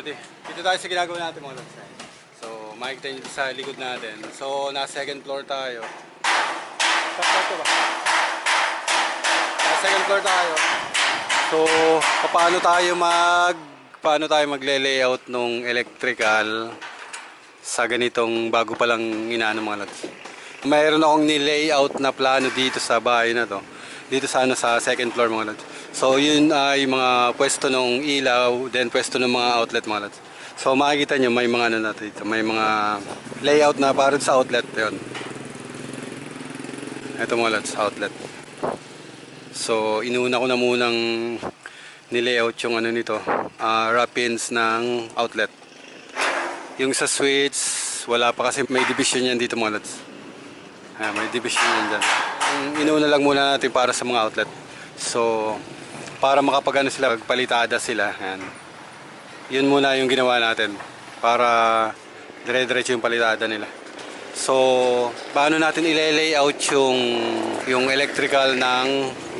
Lodi. Dito tayo sa ginagawa natin mga Lods. So, makikita nyo sa likod natin. So, nasa second floor tayo. Sa kwarto ba? Nasa second floor tayo. So, paano tayo mag paano tayo magle-layout nung electrical sa ganitong bago pa lang inaano mga Lods. Mayroon akong ni-layout na plano dito sa bahay na to. Dito sa ano sa second floor mga Lods. So, yun ay mga pwesto ng ilaw, then pwesto ng mga outlet mga Lods. So, makikita nyo may mga ano na dito, may mga layout na para sa outlet yon. Ito mga Lods, outlet. So, inuna ko na munang nilayout yung ano nito, ah wrap pins ng outlet. Yung sa switch, wala pa kasi may division yan dito mga Lods. Ah, may division yan dyan. Yung Inuna lang muna natin para sa mga outlet. So, para makapag ano sila, palitada sila. Yan. Yun muna yung ginawa natin para dire-diretso yung palitada nila. So, paano natin i-layout yung, yung electrical ng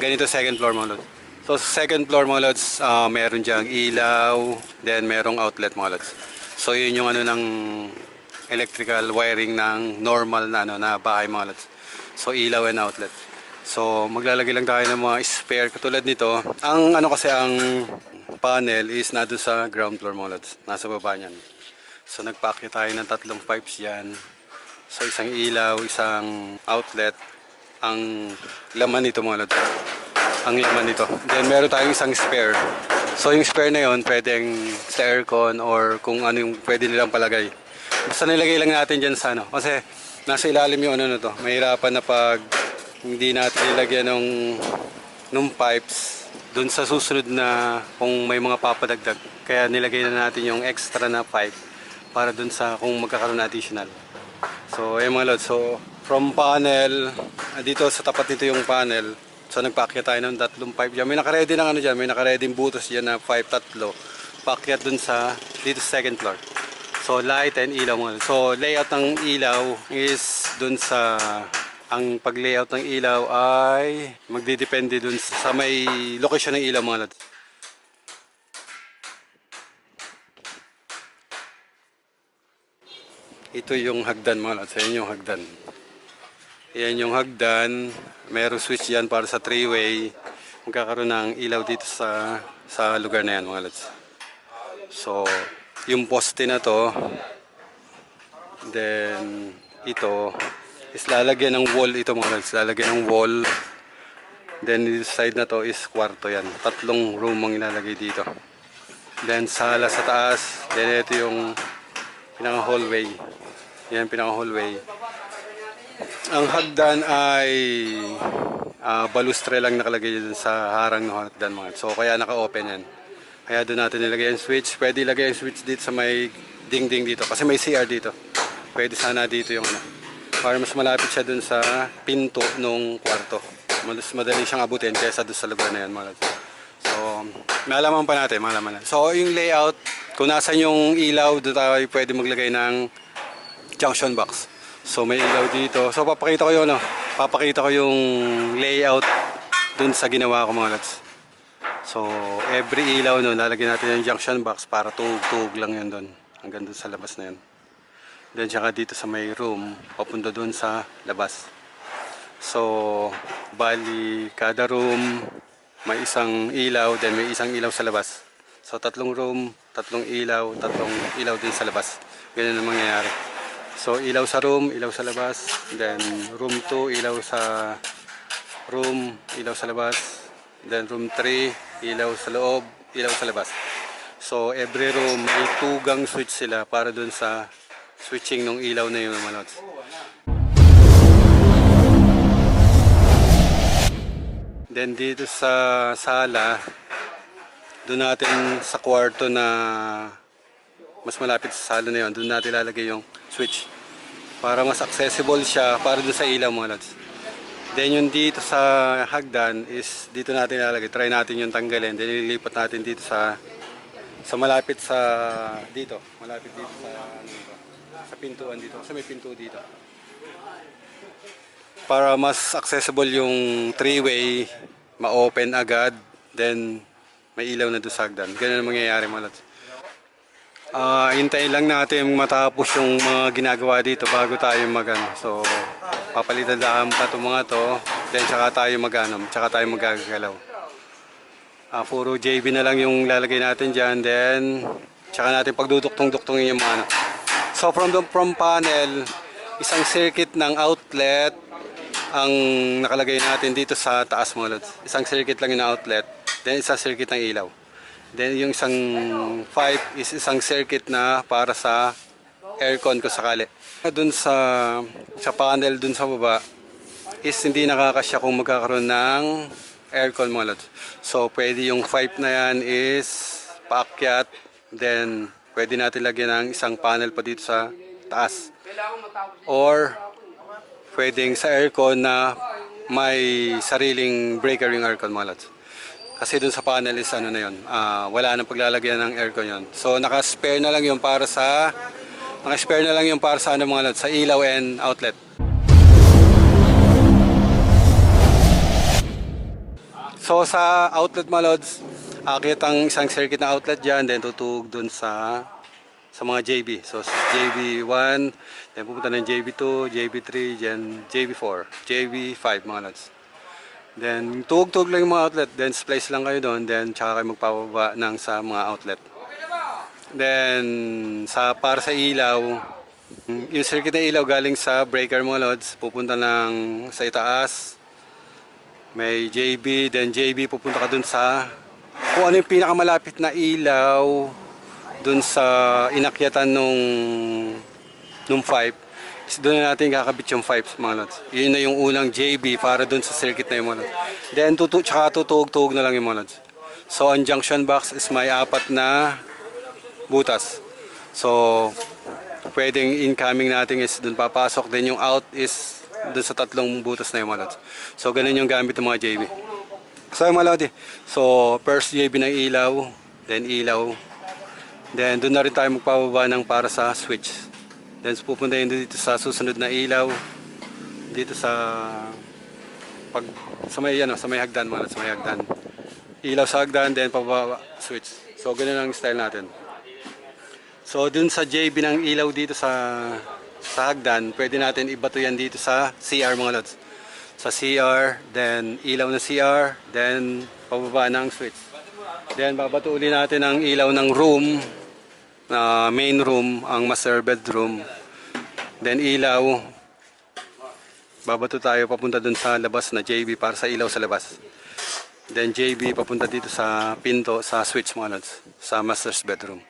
ganito second floor mga lods? So, second floor mga lods, ah, meron diyang ilaw, then merong outlet mga lods. So, yun yung ano ng electrical wiring ng normal na ano na bahay mga lods. So, ilaw and outlet. So, maglalagay lang tayo ng mga spare katulad nito. Ang ano kasi ang panel is nado sa ground floor mga lods. Nasa baba niyan. So, nagpaakya tayo ng tatlong pipes yan. So, isang ilaw, isang outlet. Ang laman nito mga lods. Ang laman nito. Then, meron tayong isang spare. So, yung spare na yon pwedeng sa aircon or kung ano yung pwede nilang palagay. Basta nilagay lang natin dyan sa ano. Kasi, nasa ilalim yung ano na to. Mahirapan na pag hindi natin nilagyan ng nung pipes doon sa susunod na kung may mga papadagdag. Kaya nilagay na natin yung extra na pipe para doon sa kung magkakaroon na additional. So, ayun mga lods. So, from panel, ah, dito sa tapat nito yung panel. So, nagpaakyat tayo ng tatlong pipe dyan. May nakaredy ng ano dyan. May nakaredy butos dyan na pipe tatlo. Paakyat doon sa, dito second floor. So, light and ilaw mga lods. So, layout ng ilaw is doon sa ang pag-layout ng ilaw ay magdidepende dun sa may location ng ilaw mga lads. Ito yung hagdan mga lads. Ayan yung hagdan. Ayan yung hagdan. Merong switch yan para sa three-way. Magkakaroon ng ilaw dito sa sa lugar na yan mga lads. So, yung poste na to, then ito, is lalagyan ng wall ito mga lods. Lalagyan ng wall. Then this side na to is kwarto yan. Tatlong room ang ilalagay dito. Then sala sa taas. Then ito yung pinaka hallway. Yan pinaka hallway. Ang hagdan ay ah, balustre lang nakalagay dun sa harang ng hagdan mga. So kaya naka-open yan. Kaya doon natin nilagay yung switch. Pwede ilagay yung switch dito sa may dingding dito. Kasi may CR dito. Pwede sana dito yung ano para mas malapit siya dun sa pinto nung kwarto. Mas madali siyang abutin kaysa dun sa lugar na yan. Mga lods. so, malaman pa natin, malaman natin. So, yung layout, kung nasan yung ilaw, doon tayo pwede maglagay ng junction box. So, may ilaw dito. So, papakita ko yun, no? Papakita ko yung layout dun sa ginawa ko mga lods. So, every ilaw no, lalagyan natin yung junction box para tug-tug lang yun doon. Hanggang dun sa labas na yun. Then tsaka dito sa may room, papunta doon sa labas. So, bali kada room may isang ilaw, then may isang ilaw sa labas. So, tatlong room, tatlong ilaw, tatlong ilaw din sa labas. Ganyan ang mangyayari. So, ilaw sa room, ilaw sa labas. Then, room 2, ilaw sa room, ilaw sa labas. Then, room 3, ilaw sa loob, ilaw sa labas. So, every room, may tugang switch sila para dun sa switching ng ilaw na yun mga lods. Then dito sa sala, doon natin sa kwarto na mas malapit sa sala na yun, doon natin lalagay yung switch. Para mas accessible siya para doon sa ilaw mga lods. Then yung dito sa hagdan is dito natin lalagay. Try natin yung tanggalin. Then ililipat natin dito sa sa malapit sa dito. Malapit dito sa sa pintuan dito. Kasi may pinto dito. Para mas accessible yung three-way, ma-open agad, then may ilaw na doon sa hagdan. Ganun ang mangyayari mga lods. Ah, hintayin lang natin matapos yung mga ginagawa dito bago tayo magano. So, papalitan lang pa itong mga to. Then, tsaka tayo magano, tsaka tayo magagalaw. Ah, puro JB na lang yung lalagay natin dyan. Then, tsaka natin pagduduktong-duktongin yung mga ano. So, from the from panel, isang circuit ng outlet ang nakalagay natin dito sa taas mga lods. Isang circuit lang yung outlet. Then, isang circuit ng ilaw. Then yung isang pipe is isang circuit na para sa aircon ko sakali. Doon sa sa panel doon sa baba is hindi nakakasya kung magkakaroon ng aircon mga lods. So pwede yung pipe na yan is paakyat then pwede natin lagyan ng isang panel pa dito sa taas. Or pwedeng sa aircon na may sariling breaker yung aircon mga lods. Kasi dun sa panel is ano na yun, ah, wala nang paglalagyan ng aircon yun. So naka-spare na lang yung para sa naka-spare na lang yung para sa ano mga lods, sa ilaw and outlet. So sa outlet mga lods, akit ang isang circuit na outlet dyan, then tutug dun sa sa mga JB. So sa JB1, then pupunta ng JB2, JB3, then JB4, JB5 mga lods. Then, tugtog lang yung mga outlet. Then, splice lang kayo doon. Then, tsaka kayo magpapaba ng sa mga outlet. Then, sa para sa ilaw, yung circuit na ilaw galing sa breaker mga lods, pupunta ng sa itaas. May JB, then JB pupunta ka dun sa kung ano yung pinakamalapit na ilaw dun sa inakyatan nung nung pipe doon na natin kakabit yung pipes mga lods. Yun na yung unang JB para doon sa circuit na yung mga lods. Then tutu tsaka tutuog-tuog na lang yung mga lods. So ang junction box is may apat na butas. So pwedeng incoming natin is doon papasok. Then yung out is doon sa tatlong butas na yung mga lods. So ganun yung gamit ng mga JB. Yung mga lodi. So first JB ng ilaw, then ilaw. Then doon na rin tayo magpababa ng para sa switch. Then pupunta yun dito sa susunod na ilaw. Dito sa pag sa may ano, sa may hagdan mga sa may hagdan. Ilaw sa hagdan then pababa switch. So ganun ang style natin. So dun sa JB ng ilaw dito sa sa hagdan, pwede natin ibato yan dito sa CR mga lods. Sa CR, then ilaw na CR, then pababa ng switch. Then babato uli natin ang ilaw ng room, na main room, ang master bedroom. Then ilaw, babato tayo papunta dun sa labas na JB para sa ilaw sa labas. Then JB papunta dito sa pinto sa switch mga lods, sa master's bedroom.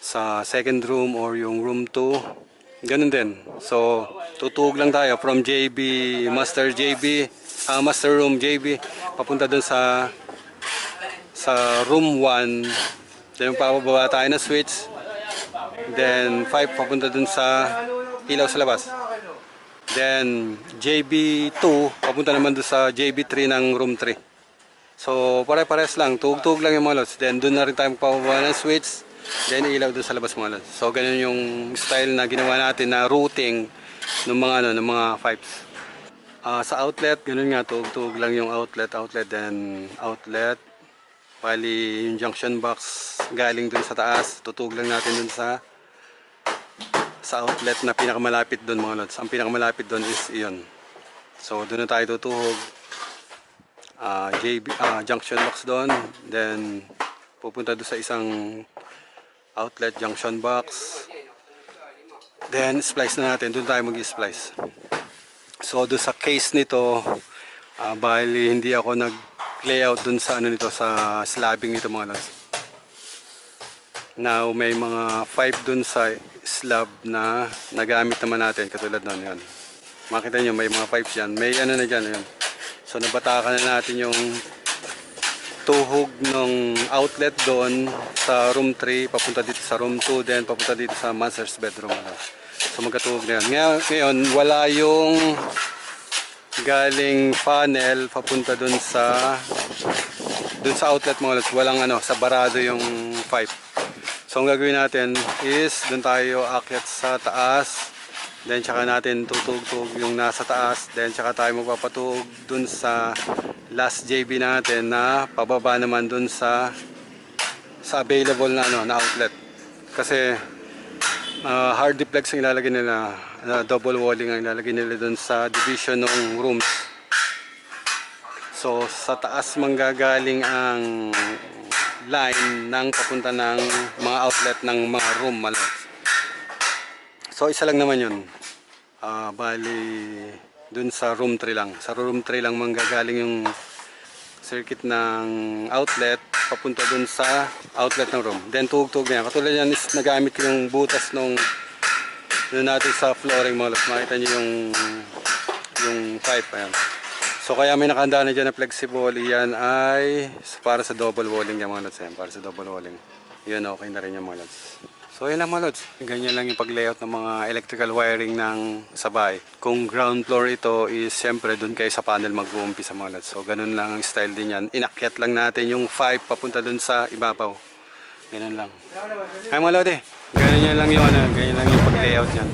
Sa second room or yung room 2, ganun din. So tutug lang tayo from JB, master JB, ah, master room JB, papunta dun sa sa room 1. Then pababa tayo na switch. Then 5 papunta dun sa ilaw sa labas. Then JB2 papunta naman dun sa JB3 ng room 3. So pare-pares lang, tugtog lang yung mga lods. Then doon na rin tayo magpapaba ng switch. Then ilaw doon sa labas mga lods. So ganun yung style na ginawa natin na routing ng mga ano, ng mga pipes. Ah, sa outlet, ganun nga, tugtog lang yung outlet, outlet, then outlet. Bali, yung junction box galing dun sa taas, tutug lang natin dun sa sa outlet na pinakamalapit doon mga lods. Ang pinakamalapit doon is iyon. So doon na tayo tutuhog. Ah, JB, ah, junction box doon. Then pupunta doon sa isang outlet junction box. Then splice na natin. Doon tayo mag-splice. So doon sa case nito, ah, bali hindi ako nag-layout doon sa ano nito sa slabbing nito mga lods. Now may mga pipe dun sa slab na nagamit naman natin katulad nun yan. Makita nyo may mga pipes yan. May ano na dyan. Yun. So nabatakan na natin yung tuhog ng outlet doon sa room 3 papunta dito sa room 2 then papunta dito sa master's bedroom. Ano. So magkatuhog na yan. Ngayon, wala yung galing funnel papunta doon sa doon sa outlet mga lods. Walang ano, sa yung pipe. So ang gagawin natin is doon tayo akyat sa taas. Then tsaka natin tutugtog yung nasa taas. Then tsaka tayo magpapatug doon sa last JB natin na pababa naman doon sa sa available na ano na outlet. Kasi ah, hard duplex ang ilalagay nila, na double walling ang ilalagay nila doon sa division ng rooms. So sa taas manggagaling ang line ng papunta ng mga outlet ng mga room malos. So isa lang naman yun. Ah, bali dun sa room 3 lang. Sa room 3 lang manggagaling yung circuit ng outlet papunta dun sa outlet ng room. Then tugtog na yan. Katulad yan is nagamit yung butas nung yun natin sa flooring mga lods. Makita nyo yung yung pipe. Ayan. So kaya may nakahanda na dyan na flexible. Yan ay para sa double walling yan mga. Ayan, para sa double walling. Yan okay na rin yung mga lods. So yun lang mga lods. Ganyan lang yung pag-layout ng mga electrical wiring ng sabay. Kung ground floor ito is siyempre dun kayo sa panel mag-uumpisa mga lods. So ganun lang ang style din yan. Inakyat lang natin yung 5 papunta dun sa ibabaw. Ganun lang. Ay mga lodi, ganyan lang yung ano, ganyan lang yung pag-layout yan.